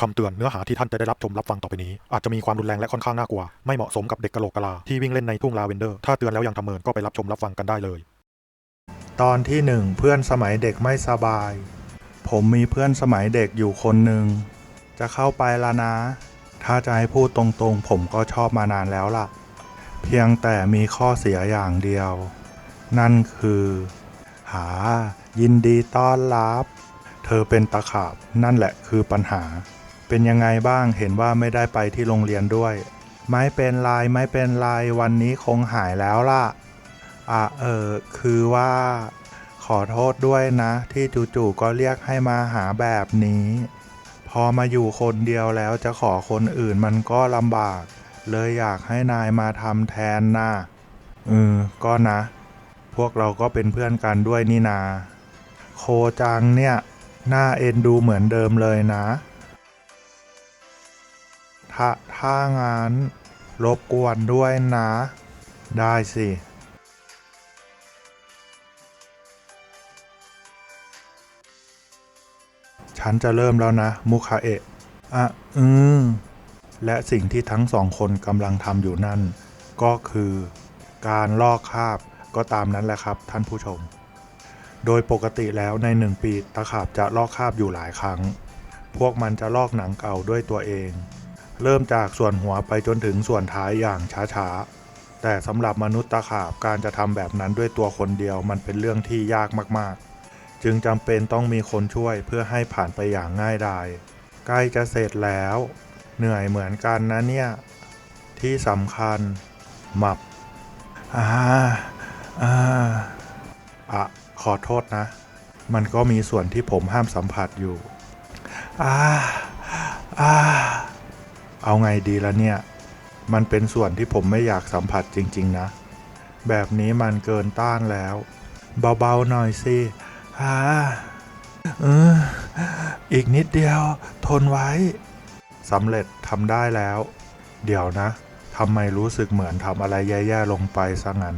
คำเตือนเนื้อหาที่ท่านจะได้รับชมรับฟังต่อไปนี้ อาจจะมีความรุนแรงและค่อนข้างน่ากลัว ไม่เหมาะสมกับเด็กกะโหลกกะลา ที่วิ่งเล่นในทุ่งลาเวนเดอร์ ถ้าเตือนแล้วยังทำเมินก็ไปรับชมรับฟังกันได้เลย ตอนที่หนึ่งเพื่อนสมัยเด็กไม่สบาย ผมมีเพื่อนสมัยเด็กอยู่คนหนึ่ง จะเข้าไปละนะ ถ้าจะให้พูดตรงๆ ผมก็ชอบมานานแล้วล่ะ เพียงแต่มีข้อเสียอย่างเดียว นั่นคือ หา ยินดีต้อนรับ เธอเป็นตะขาบนั่นแหละคือปัญหา เป็นยังไงบ้างเห็นว่าไม่ได้ไปที่โรงเรียนด้วย ไม่เป็นไรไม่เป็นไรวันนี้คงหายแล้วล่ะ อะเออคือว่า ขอโทษด้วยนะ ที่จู่ๆก็เรียกให้มาหาแบบนี้ พอมาอยู่คนเดียวแล้วจะขอคนอื่นมันก็ลำบาก เลยอยากให้นายมาทำแทนนะเออก็นะ พวกเราก็เป็นเพื่อนกันด้วยนี่นา โคจังเนี่ย หน่าเอ็นดูเหมือนเดิมเลยนะ ถ้าถ้างั้นรบกวนด้วยนะ ได้สิ ฉันจะเริ่มแล้วนะ มุคาเอะอะอืม และสิ่งที่ทั้งสองคนกำลังทำอยู่นั่น ก็คือการลอกคราบก็ตามนั้นแหละครับท่านผู้ชม โดยปกติแล้วในหนึ่งปีตะขาบจะลอกคราบอยู่หลายครั้ง พวกมันจะลอกหนังเก่าด้วยตัวเอง เริ่มจากส่วนหัวไปจนถึงส่วนท้ายอย่างช้าๆ แต่สำหรับมนุษย์ตะขาบการจะทำแบบนั้นด้วยตัวคนเดียวมันเป็นเรื่องที่ยากมากๆ จึงจำเป็นต้องมีคนช่วยเพื่อให้ผ่านไปอย่างง่ายดายใกล้จะเสร็จแล้ว เหนื่อยเหมือนกันนะเนี่ย ที่สำคัญ หมับอ่าอ่าอะขอโทษนะ มันก็มีส่วนที่ผมห้ามสัมผัสอยู่อ่าอ่า เอาไงดีละเนี่ย มันเป็นส่วนที่ผมไม่อยากสัมผัสจริง ๆ นะ แบบนี้มันเกินต้านแล้ว เบาๆหน่อยสิฮ่าเอออีกนิดเดียว ทนไว้สำเร็จทำได้แล้ว เดี๋ยวนะทำไมรู้สึกเหมือนทำอะไรแย่ๆลงไปซะงั้น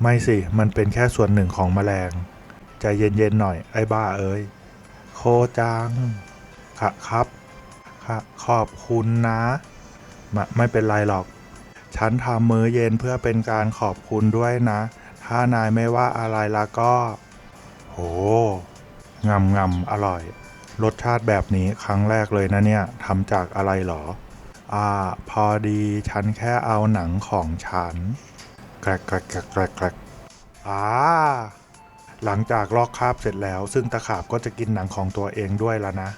ไม่สิ มันเป็นแค่ส่วนหนึ่งของแมลง ใจเย็นๆหน่อยไอ้บ้าเอ้ย โคจังค่ะครับ ค่ะขอบคุณนะไมไม่เป็นไรหรอก ฉันทำมื้อเย็นเพื่อเป็นการขอบคุณด้วยนะ ถ้านายไม่ว่าอะไรแล้วก็ โหงำงำอร่อย รสชาติแบบนี้ครั้งแรกเลยนะเนี่ยทำจากอะไรหรอ อ่า พอดีฉันแค่เอาหนังของฉันแกรกแกรกแกรกแกรกแกรกอ่าหลังจากลอกคราบเสร็จแล้ว ซึ่งตะขาบก็จะกินหนังของตัวเองด้วยแล้วนะ